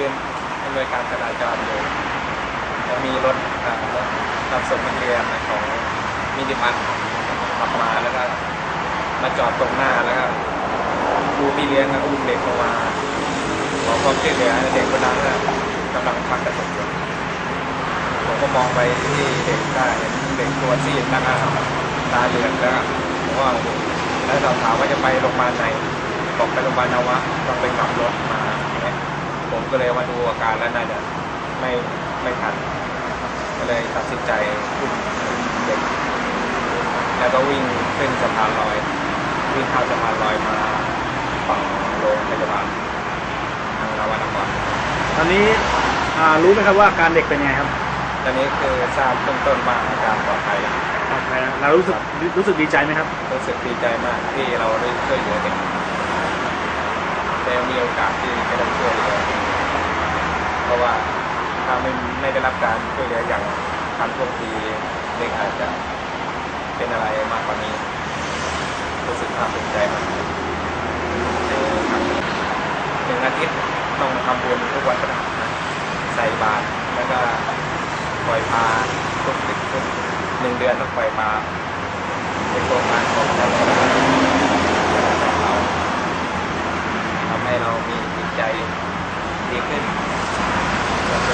ยืนอำนวยการจราจรอยู่แล้วมีรถอ่ารถรับส่งนักเรียนของมินิบัสขับมาแล้วก็มาจอดตรงหน้าแล้วก็ครูพี่เลี้ยงก็อุ้มเด็กลงมาขอความช่วยเหลือเด็กคนนั้นก็กำลังพักกระตุกอยู่ผมก็มองไปที่เด็กได้เห็นเด็กตัวซีดแล้วก็ตาเหลืองแล้วผมว่าแล้วเราถามว่าจะไปโรงพยาบาลไหนบอกไปโรงพยาบาลนวะต้องไปขับรถมา ผมก็เลยมาดูอาการแล้วน่าจะไม่ไม่ทันก็เลยตัดสินใจอุ้มเด็กแล้วก็วิ่งขึ้นสะพานลอย วิ่งข้ามสะพานลอยมาฝั่งโรงพยาบาลทางนวนครตอนนี้อ่ารู้ไหมครับว่าอาการเด็กเป็นไงครับตอนนี้คือทราบเบื้องต้นว่าอาการปลอดภัยปลอดภัยแล้วเรารู้สึกรู้สึกดีใจไหมครับรู้สึกดีใจมากที่เราได้ช่วยเหลือเด็กแต่มีโอกาสที่จะได้ช่วยเหลือเพ ราะว่าถ้าไม่ไม่ได้รับการช่วยเหลืออย่างทันท่วงทีเด็กอาจจะเป็นอะไรมากกว่านี้รู้สึกภาคภูมิใจมากหนึ่งอาทิตย์ต้องทำบุญทุกวันพระหัสนะใส่บาตรแล้วก็ปล่อยปลาทุกติดทุกหนึ่งเดือนต้องปล่อยปลาเป็นโครงการของเราทำให้เรามีจิตใจดีขึ้น That's